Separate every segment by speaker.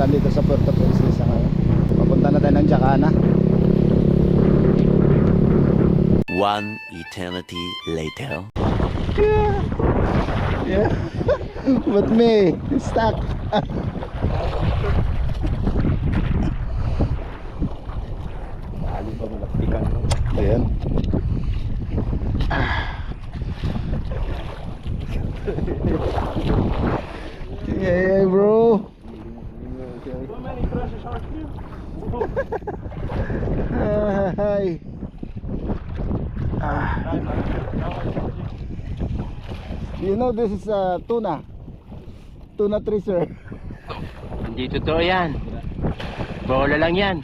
Speaker 1: mula dito sa
Speaker 2: Puerto Princesa ngayon papunta
Speaker 3: na tayo ng Jacana
Speaker 2: One eternity later yeah. yeah. but me stuck Ayan. Hi. Ah. You know this is uh, tuna. Tuna treasure.
Speaker 3: Hindi totoo yan. Bola lang yan.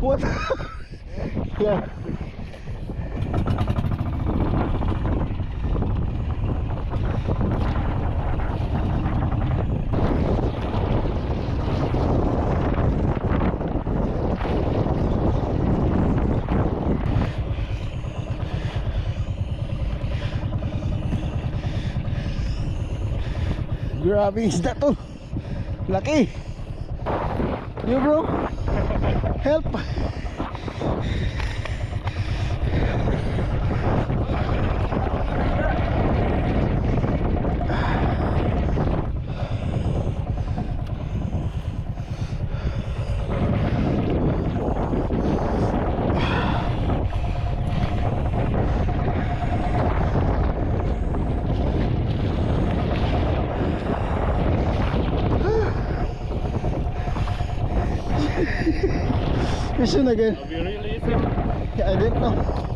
Speaker 2: What? yeah. Grabe isda to. Laki. You bro. Help. Mission again.
Speaker 4: Have you really eaten?
Speaker 2: I didn't know.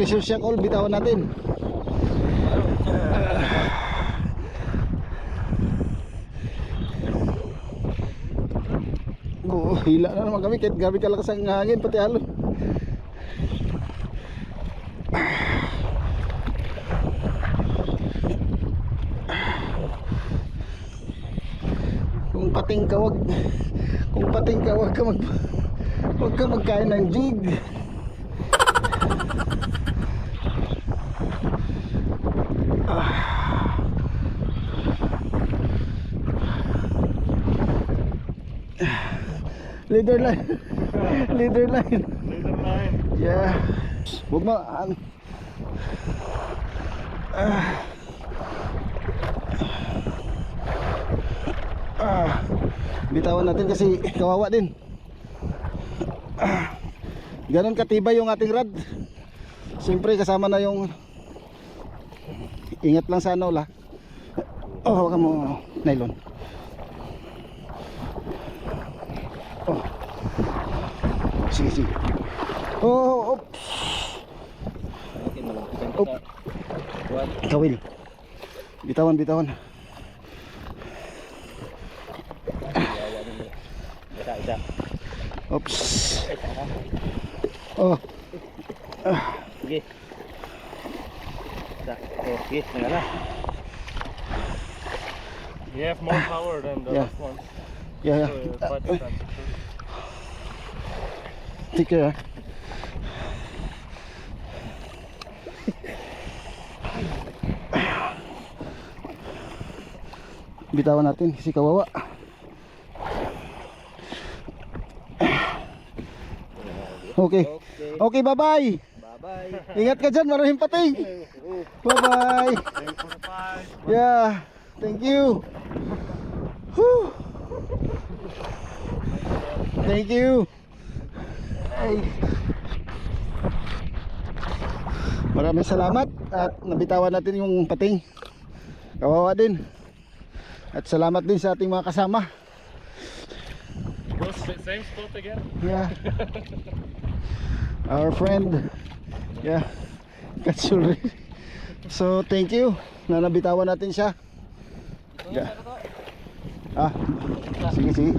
Speaker 2: Treasure shack all bitawan natin. Oo, hila na naman kami kahit gabi kalakas ang hangin pati alon. Kung pating ka wag kung pating ka wag ka mag wag ka magkain ng jig. Leader line. Leader line.
Speaker 4: Leader line.
Speaker 2: Yeah. Huwag mo. An ah. Ah. Bitawan natin kasi kawawa din. Ah. Ganon katibay yung ating rod. Siyempre kasama na yung ingat lang sa ano la. Oh, hawakan mo nylon. Sige, sige. Oh, oh, oh.
Speaker 3: Okay, malaktikan
Speaker 2: Op. Kawil. Bitawan, bitawan.
Speaker 3: Isa, isa.
Speaker 2: Oops. Oh,
Speaker 3: Sige. Oh, sige. Nagala.
Speaker 4: You have more power than the
Speaker 2: Yeah.
Speaker 4: last one.
Speaker 2: yeah,
Speaker 4: So,
Speaker 2: yeah.
Speaker 4: uh, five times.
Speaker 2: Take care. Bitawan natin kasi kawawa. Okay.
Speaker 3: Okay.
Speaker 2: Bye-bye.
Speaker 3: Bye-bye.
Speaker 2: Ingat ka dyan, maraming pating. Bye-bye. Yeah, thank you. Whew. Thank you. Ay. Maraming salamat at nabitawan natin yung pating. Kawawa din. At salamat din sa ating mga kasama.
Speaker 4: Go s- same spot again.
Speaker 2: Yeah. Our friend. Yeah. Katsul. So, thank you na nabitawan natin siya. Yeah. Ah, sige, sige.